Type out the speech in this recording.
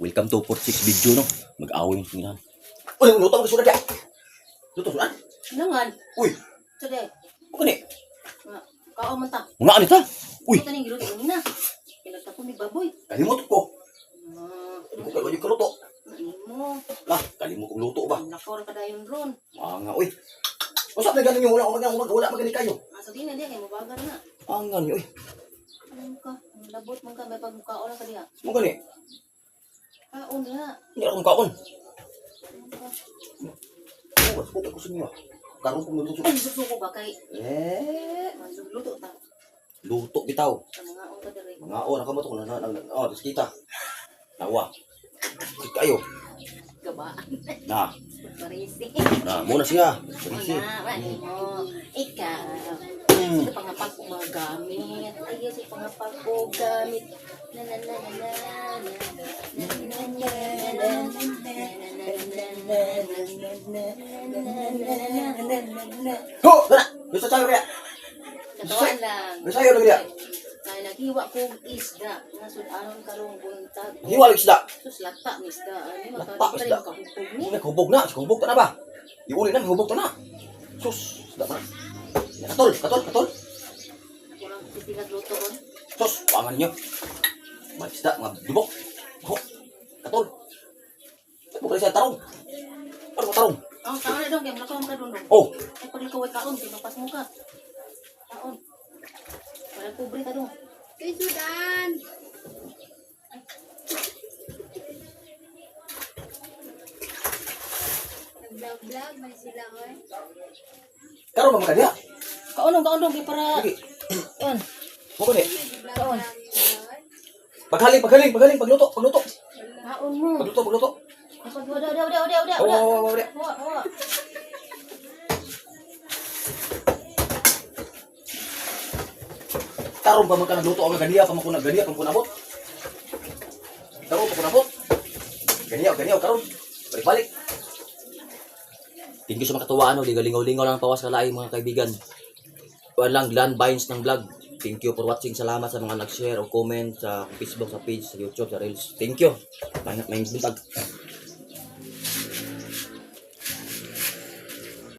Welcome to 46 video no. Mag-away yung tingnan. Uy, luto mo sudah dia. Luto sudah. Nangan. Uy, Sada. apa ni? Kao man ta. Mga ano ta? Uy, Ito ning giluto ni na. Kinata ko ni baboy. kalimot ko. Ah, Hindi ko kayo kaluto. mo. Lah, kalimot kong luto ba? Nakor ka dayon ron. Mga uy. Usap na ganun yung wala wala wala wala magani kayo. Asa din na diya kay mabagal na. Ang gani uy. Ano ka? Ang Labot man ka may pagmukao lang ka diha. Mo gani. Kaon diha. Hindi ako kaon. Ka? Oh, suko ko sa inyo. Karon kong luto. Ay, susuko ba kay Eh, Manluluto ta. luto bitaw. Mga on ka diri. Mga oh, nakamoto ko na na na. Oh, dis kita. Nawa. Kit kayo. Gabaan. Na, Parisi. na muna siya. Sige. na, wala mo. Ikaw. Hmm. Mga gamit. Ay, ito pangapal ko gamit. Na na na na na na. Na na na na na. Ho, dara. Bisa tayo kaya. Katawan lang. Bisa tayo kaya. Kaya naghiwa kong isda. Nasud aron karong buntag. Hiwalik sila. Sus lata ni isda. Ano Lata, makadipre isda. kahupog ni. Ini hubog na, hubog ka na ba? Iuli na, hubog ka na. Sus, sudah pa. Katol, katol, katol. Kurang titigat luto ron. Sus, pangan niyo. Mga isda, mga dubok. Ho, katol. Bukali siya tarong. Ano mo tarong? Ang tama na dong. Kaya malakaw ka dong. Oh, Ay, pag ikaw ay kaon, pinapas mo ka. Kaon. Para pobre ka dong. Kay Sudan! Nag-vlog-vlog, may sila ko eh. karon ba makadya? Kaon dong, kaon dong. Kaya para... Lagi. Yan. Mo ni. Eh. Paghaling, paghaling, paghaling, pagluto, pagluto. Kaon mo. Pagluto, pagluto. Wala, wala, Oh, wala. oh, oh, oh, Hawa, hawa. Karon pa man ka nagluto ang ganiya, pa man ko nagganiya, pa man ko nabot. Karon pa ko nabot. Ganiya, ganiya, karon. Balik-balik. Thank you sa makatuwa, ano, di galingaw-lingaw lang ang pawas kalay, mga kaibigan. Kuan lang, Glenn Vines ng vlog. Thank you for watching. Salamat sa mga nag-share o comment sa Facebook, sa page, sa YouTube, sa Reels. Thank you. Mahingat, mahingat buntag.